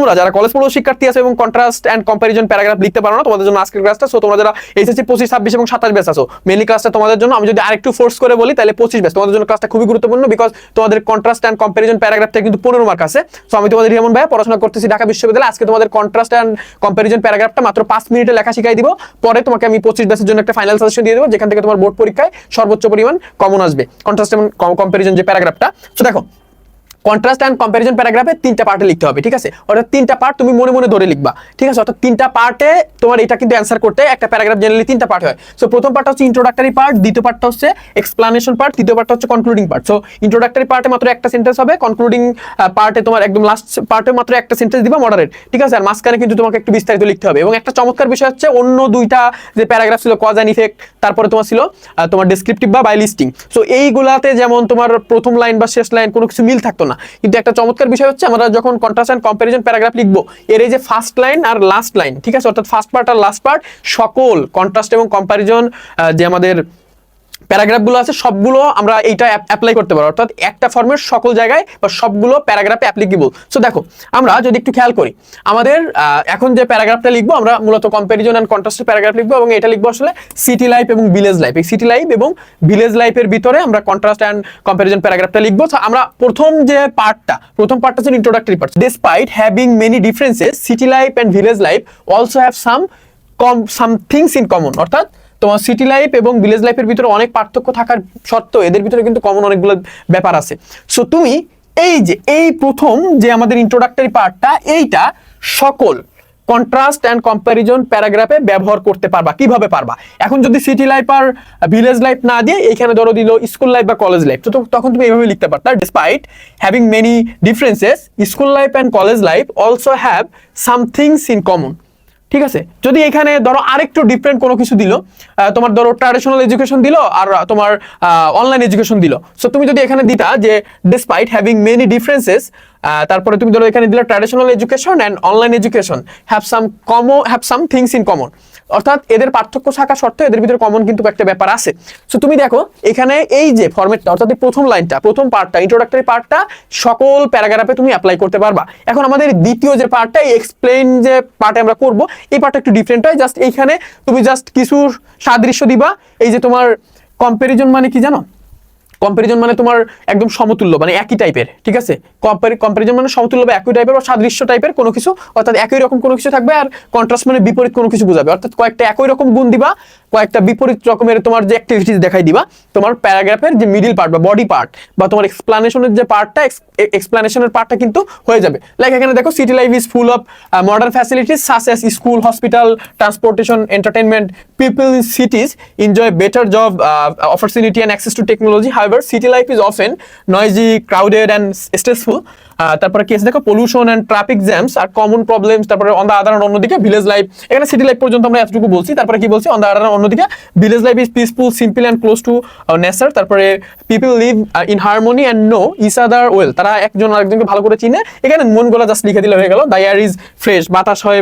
তোমরা যারা কলেজ পড়ুয়া শিক্ষার্থী আছে এবং কন্ট্রাস্ট এন্ড কম্পারিজন প্যারাগ্রাফ লিখতে পারো না, তোমাদের জন্য আজকের ক্লাসটা সো তোমরা যারা এসএসসি পঁচিশ, ছাব্বিশ এবং সাতাশ ব্যাচ আছো মেনলি ক্লাসটা তোমাদের জন্য। আমি যদি আরেকটু ফোর্স করে বলি, তাহলে পঁচিশ ব্যাচ তোমাদের জন্য ক্লাসটা খুবই গুরুত্বপূর্ণ বিকজ তোমাদের কন্ট্রাস্ট এন্ড কম্পারিজন প্যারাগ্রাফটা কিন্তু পনেরো মার্ক আছে। সো আমি তোমাদের যেমন ভাই পড়াশোনা করতেছি ঢাকা বিশ্ববিদ্যালয়ে। আজকে তোমাদের কন্ট্রাস্ট এন্ড কম্পারিজন প্যারাগ্রাফটা মাত্র পাঁচ মিনিটে লেখা শিখাই দিব। পরে তোমাকে আমি পঁচিশ ব্যাচের জন্য একটা ফাইনাল সাজেশন দিয়ে দেবো, যেখান থেকে তোমার বোর্ড পরীক্ষায় সর্বোচ্চ পরিমাণ কমন আসবে। কন্ট্রাস্ট এবং কম্পারিজন যে প্যারাগ্রাফটা তো দেখো কন্ট্রাস্ট অ্যান্ড কম্প্যারিজন প্যারাগ্রাফে তিনটা পার্টে লিখতে হবে, ঠিক আছে? অর্থাৎ তিনটা পার্ট তুমি মনে মনে ধরে লিখবা, ঠিক আছে? অর্থাৎ তিনটা পার্টে তোমার এটা কিন্তু অ্যান্সার করতে একটা প্যারাগ্রাফ জেনারেলি তিনটা পার্ট হয়। সো প্রথম পার্টটা হচ্ছে ইন্ট্রোডাক্টরি পার্ট দ্বিতীয় পার্টটা হচ্ছে এক্সপ্লানেশন পার্ট তৃতীয় পার্টটা হচ্ছে কনক্লুডিং পার্ট সো ইন্ট্রোডাক্টরি পার্টে মাত্র একটা সেন্টেন্স হবে কনক্লুডিং পার্টে তোমার একদম লাস্ট পার্টে মাত্র একটা সেন্টেন্স দিবা মডারেট ঠিক আছে? আর মাঝখানে কিন্তু তোমাকে একটু বিস্তারিত লিখতে হবে এবং একটা চমৎকার বিষয় হচ্ছে অন্য দুইটা যে প্যারাগ্রাফ ছিল কজ অ্যান্ড ইফেক্ট তারপরে তোমার ছিল তোমার ডেসক্রিপটিভ বা বাই লিস্টিং সো এইগুলাতে যেমন তোমার প্রথম লাইন বা শেষ লাইন কোনো কিছু মিল থাকতো না। কিন্তু একটা চমৎকার বিষয় হচ্ছে, আমরা যখন কন্ট্রাস্ট অ্যান্ড কম্পারিজন প্যারাগ্রাফ লিখব, এর এই যে ফার্স্ট লাইন আর লাস্ট লাইন ঠিক আছে? অর্থাৎ ফার্স্ট পার্ট আর লাস্ট পার্ট সকল কন্ট্রাস্ট এবং কম্পারিজন যে আমাদের প্যারাগ্রাফগুলো আছে, সবগুলো আমরা এইটা অ্যাপ্লাই করতে পারব। অর্থাৎ একটা ফর্মের সকল জায়গায় বা সবগুলো প্যারাগ্রাফে অ্যাপ্লিকেবল সো দেখো, আমরা যদি একটু খেয়াল করি, আমাদের এখন যে প্যারাগ্রাফটা লিখব, আমরা মূলত কম্প্যারিজন অ্যান্ড কন্ট্রাস্টের প্যারাগ্রাফ লিখব এবং এটা লিখব আসলে সিটি লাইফ এবং ভিলেজ লাইফ এই সিটি লাইফ এবং ভিলেজ লাইফের ভিতরে আমরা কন্ট্রাস্ট অ্যান্ড কম্প্যারিজন প্যারাগ্রাফটা লিখব। আমরা প্রথম যে পার্টটা প্রথম পার্টটা হচ্ছে introductory part despite having many differences city life and village life also have some com some things in common অর্থাৎ তোমার সিটি লাইফ এবং ভিলেজ লাইফের ভিতরে অনেক পার্থক্য থাকার সত্ত্বেও এদের ভিতরে কিন্তু কমন অনেকগুলো ব্যাপার আছে। সো তুমি এই যে, এই প্রথম যে আমাদের ইন্ট্রোডাক্টরি পার্টটা এইটা সকল কন্ট্রাস্ট অ্যান্ড কম্প্যারিজন প্যারাগ্রাফে ব্যবহার করতে পারবা। কীভাবে পারবা? এখন যদি সিটি লাইফ আর ভিলেজ লাইফ না দিয়ে এখানে ধরো দিল স্কুল লাইফ বা কলেজ লাইফ তো তখন তুমি এইভাবে লিখতে পারতা। Despite having many differences school life and college life also have some things in common ঠিক আছে? যদি এখানে ধরো আরেকটু ডিফারেন্ট কোনো কিছু দিল তোমার ধরো ট্রাডিশনাল এডুকেশন দিল আর তোমার অনলাইন এডুকেশন দিল। সো তুমি যদি এখানে দিতা যে ডিসপাইট হ্যাভিং মেনি ডিফারেন্সেস তারপরে তুমি ধরো এখানে দিলে traditional education and online education have some com have some things in common অর্থাৎ এদের পার্থক্য থাকা সত্ত্বেও এদের ভিতরে কমন কিন্তু একটা ব্যাপার আছে। সো তুমি দেখো, এখানে এই যে ফরম্যাটটা অর্থাৎ প্রথম লাইনটা প্রথম পার্টটা ইন্ট্রোডাক্টরি পার্টটা সকল প্যারাগ্রাফে তুমি অ্যাপ্লাই করতে পারবা। এখন আমাদের দ্বিতীয় যে পার্টটা এই এক্সপ্লেইন যে পার্টে আমরা করব, এই পার্টটা একটু ডিফারেন্ট হয়। জাস্ট এইখানে তুমি জাস্ট কিছু সাদৃশ্য দিবা। এই যে তোমার কম্পারিজন মানে কি জানো? কম্পারিজন মানে তোমার একদম সমতুল্য মানে একই টাইপের ঠিক আছে? কম্পারিজন মানে সমতুল্য বা একই টাইপের বা সাদৃশ্য টাইপের কোনো কিছু, অর্থাৎ একই রকম কোনো কিছু থাকবে আর কন্ট্রাস্ট মানে বিপরীত কোনো কিছু বোঝাবে। অর্থাৎ কয়েকটা একই রকম গুণ দিবা কয়েকটা বিপরীত রকমের তোমার যে অ্যাক্টিভিটিস দেখাই দিবা তোমার প্যারাগ্রাফের যে মিডিল পার্ট বা বডি পার্ট বা তোমার এক্সপ্লানেশনের যে পার্টটা এক্সপ্লানেশনের পার্টটা কিন্তু হয়ে যাবে। লাইক এখানে দেখো city life is full of modern facilities such as school hospital transportation entertainment people in cities enjoy better job and access to technology. However city life is often noisy crowded and stressful. Ah, তারপরে case দেখো pollution and traffic jams আর common problems তারপরে on the other অন্যদিকে village life এখানে city life পর্যন্ত আমরা এতটুকু বলছি। তারপরে কি বলছি? অন দা আদার অন্যদিকে village life is peaceful simple and close to nature তারপরে people live in harmony and know each other well তারা একজন আরেকজনকে ভালো করে চিনে। এখানে মনগুলো জাস্ট লিখে দিলে হয়ে গেল দ্য এয়ার ইজ ফ্রেশ বাতাস হয়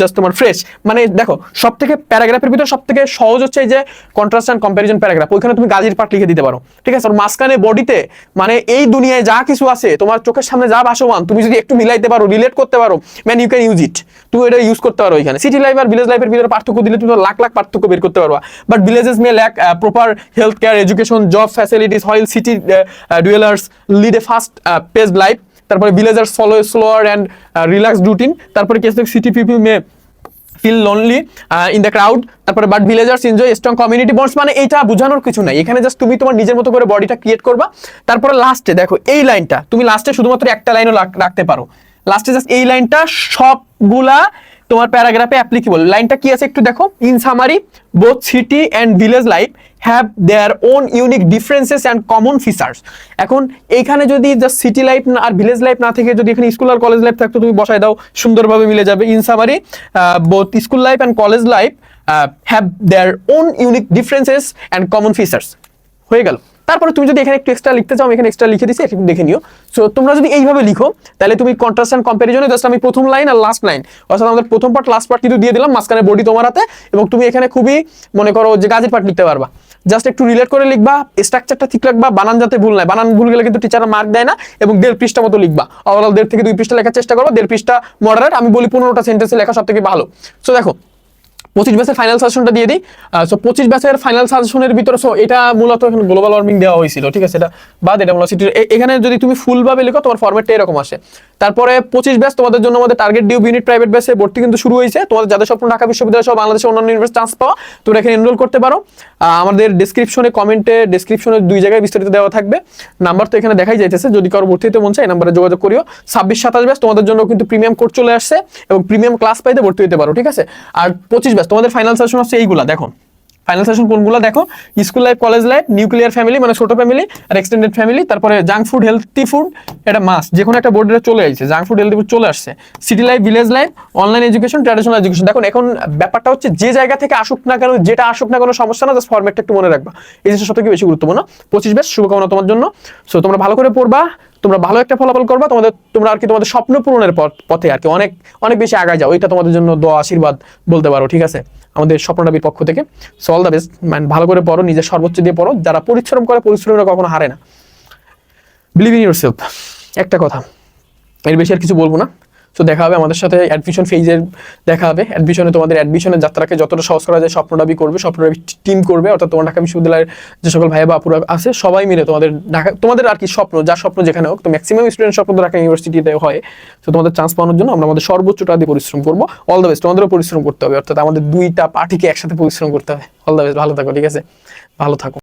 জাস্ট তোমার ফ্রেশ মানে দেখো সব থেকে প্যারাগ্রাফের ভিতরে সব থেকে সহজ হচ্ছে যে কন্ট্রাস্ট অ্যান্ড কম্পারিজন প্যারাগ্রাফ ওইখানে তুমি গাজীর পার্ট লিখে দিতে পারো। ঠিক আছে? আর মাঝখানে বডিতে মানে এই দুনিয়ায় যা কিছু আছে, তোমার চোখের সামনে যা ভাসমান তুমি যদি একটু মিলাইতে পারো রিলেট করতে পারো man you can use it তুমি এটা ইউজ করতে পারো এখানে। সিটি লাইফ আর ভিলেজ লাইফের ভিতরে পার্থক্য দিলে তুমি লাখ লাখ পার্থক্য বের করতে পারবা। But villages may lack proper health care education job facilities while city dwellers lead a fast pace life তারপরে villagers follow slower and relax routine তারপরে case city people may feel lonely in the crowd তারপরে but villagers enjoy strong community bonds মানে এটা বোঝানোর কিছু নাই। এখানে just তুমি তোমার নিজের মতো করে বডিটা ক্রিয়েট করবা। তারপরে লাস্টে দেখো, এই লাইনটা তুমি লাস্টে শুধুমাত্র একটা লাইনও রাখতে পারো। লাস্টে জাস্ট এই লাইনটা সবগুলা তোমার প্যারাগ্রাফে অ্যাপ্লিকেবল লাইনটা কি আছে একটু দেখো। In summary both city and village life have their own unique differences and common features এখন এইখানে যদি জাস্ট সিটি লাইফ আর ভিলেজ লাইফ না থেকে যদি এখানে স্কুল আর কলেজ লাইফ থাকতো, তুমি বসায় দাও, সুন্দরভাবে মিলে যাবে। In summary both school life and college life have their own unique differences and common features হয়ে গেল। তারপরে তুমি যদি এখানে একটু এক্সট্রা লিখতে চাও এখানে এক্সট্রা লিখে দিচ্ছি একটু দেখে নিও। সো তোমরা যদি এইভাবে লিখো, তাহলে তুমি কন্ট্রাস্ট অ্যান্ড কম্প্যারিজনে জাস্ট আমি প্রথম লাইন আর লাস্ট লাইন অর্থাৎ আমাদের প্রথম পার্ট লাস্ট পার্ট কিন্তু দিয়ে দিলাম, মাঝখানে বডি তোমার হাতে, এবং তুমি এখানে খুবই, মনে করো যে গাজের পার্ট লিখতে পারবা। জাস্ট একটু রিলেট করে লিখবা স্ট্রাকচারটা ঠিক রাখবা, বানান যাতে ভুল নাই বানান ভুল গেলে কিন্তু টিচার মার্ক দেয় না, এবং দেড় পৃষ্ঠা মতো লিখবা। ওভারঅল দেড় থেকে দুই পৃষ্ঠা লেখার চেষ্টা করো দেড় পৃষ্ঠা মডারেট আমি বলি পনেরোটা সেন্টেন্সে লেখা সব থেকে ভালো। সো দেখো পঁচিশ ব্যাচের ফাইনাল সাজেশনটা দিয়ে দিই। সো পঁচিশ ব্যাচের ফাইনাল সাজেশনের ভিতরে সো এটা মূলত এখানে গ্লোবাল ওয়ার্মিং দেওয়া হয়েছিল, ঠিক আছে? এটা বাদ, এটা মূলত এখানে যদি তুমি ফুল ভাবে লিখো, তোমার ফরম্যাটটা এরকম আসে। তারপরে পঁচিশ ব্যাচ তোমাদের জন্য আমাদের টার্গেট ডিউ ইউনিট প্রাইভেট ব্যাচে ভর্তি কিন্তু শুরু হয়েছে। তোমাদের যাদের স্বপ্ন ঢাকা বিশ্ববিদ্যালয় সহ বাংলাদেশের অন্যান্য ইউনিভার্সিটি চান্স পাওয়া তোমরা এখানে এনরোল করতে পারো। আমাদের ডিসক্রিপশনে কমেন্টে ডিসক্রিপশনে দুই জায়গায় বিস্তারিত দেওয়া থাকবে। নাম্বার তো এখানে দেখাই যাইতেছে, যদি কারও ভর্তি হতে মন চায় নাম্বারে যোগাযোগ করিও। ছাব্বিশ সাতাশ ব্যাচ তোমাদের জন্য কিন্তু প্রিমিয়াম কোর্স চলে আসছে এবং প্রিমিয়াম ক্লাস পাইতে ভর্তি হতে পারো, ঠিক আছে? আর পঁচিশ ব্যাচ তোমাদের ফাইনাল সেশন হচ্ছে এইগুলা, দেখো। ফাইনাল সেশন কোনগুলো, দেখো? School life college life nuclear family মানে ছোট ফ্যামিলি আর এক্সটেন্ডেড ফ্যামিলি তারপরে জাঙ্ক ফুড হেলথি ফুড এটা মাস যে কোনো একটা বোর্ডে চলে আসছে জাঙ্ক ফুড হেলথি ফুড চলে আসছে। City life village life online education traditional education দেখুন, এখন ব্যাপারটা হচ্ছে যে জায়গা থেকে আসুক না কেন, যেটা আসুক না কোনো, সমস্যা না জাস্ট ফরম্যাটটা একটু মনে রাখবা। এই জিনিসটা সবথেকে বেশি গুরুত্বপূর্ণ। পঁচিশ বেশ শুভকামনা তোমার জন্য। সো তোমরা ভালো করে পড়বা। তোমরা ভালো একটা ফলাফল করবা, তোমাদের, তোমরা আর কি তোমাদের স্বপ্ন পূরণের পথে আর কি অনেক অনেক বেশি আগায় যাও। এটা তোমাদের জন্য দোয়া, আশীর্বাদ বলতে পারো, ঠিক আছে? আমাদের স্বপ্নটাবির পক্ষ থেকে। সো অল দ্য বেস্ট মানে ভালো করে পড়ো নিজের সর্বোচ্চ দিয়ে পড়ো। যারা পরিশ্রম করে, পরিশ্রমটা কখনো হারে না। বিলিভ ইন ইউর একটা কথা, এর বেশি আর কিছু বলব না। তো দেখা হবে আমাদের সাথে অ্যাডমিশন ফেজের দেখা হবে। অ্যাডমিশনে তোমাদের অ্যাডমিশনের যাত্রাকে যতটা সহজ করা যায় স্বপ্নদাবি করবে স্বপ্নদাবি টিম করবে। অর্থাৎ তোমার ঢাকা বিশ্ববিদ্যালয়ের যে সকল ভাই বাপুরা আছে, সবাই মিলে তোমাদের ঢাকা তোমাদের আর কি স্বপ্ন যার স্বপ্ন যেখানে হোক, তো ম্যাক্সিমাম স্টুডেন্ট স্বপ্ন তো ঢাকা ইউনিভার্সিটিতে হয়। তো তোমাদের চান্স পাওয়ার জন্য আমরা আমাদের সর্বোচ্চটা দিয়ে পরিশ্রম করব। অল দ্য বেস্ট তোমাদেরও পরিশ্রম করতে হবে। অর্থাৎ আমাদের দুইটা পার্টিকে একসাথে পরিশ্রম করতে হবে। অল দ্য বেস্ট ভালো থাকো, ঠিক আছে? ভালো থাকো।